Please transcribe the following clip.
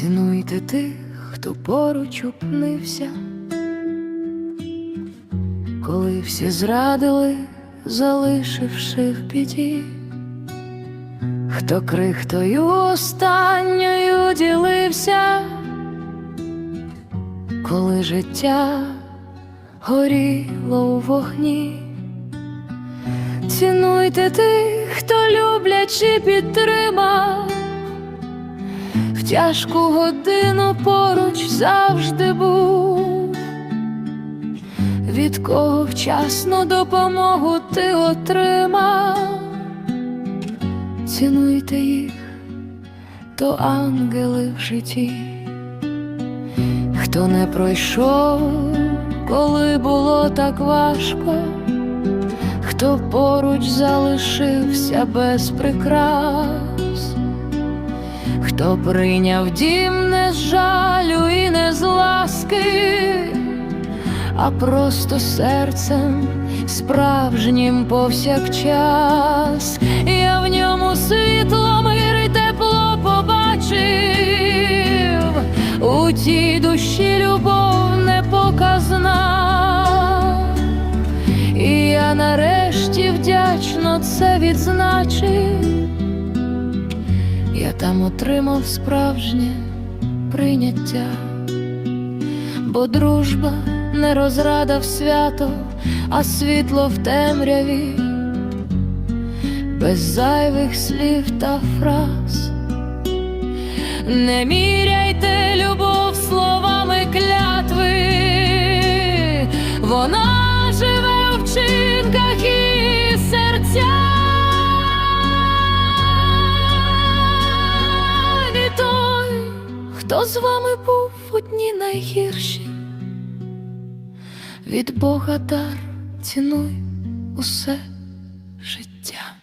Цінуйте тих, хто поруч опнився, коли всі зрадили, залишивши в біді, хто крихтою останньою ділився, коли життя горіло у вогні. Цінуйте тих, хто люблячи підтримав, тяжку годину поруч завжди був, від кого вчасно допомогу ти отримав, цінуйте їх, то ангели в житті, хто не пройшов, коли було так важко? Хто поруч залишився без прикрас, хто прийняв дім не з жалю і не з ласки, а просто серцем справжнім повсякчас. Я в ньому світло, мир і тепло побачив, у тій душі любов не показна. І я нарешті вдячно це відзначив. Там отримав справжнє прийняття, бо дружба не розрада в свято, а світло в темряві, без зайвих слів та фраз. Не міряйте любов словами клятви, вона живе в вчинках і хто з вами був одні дні найгірші, від Бога дар цінуй усе життя.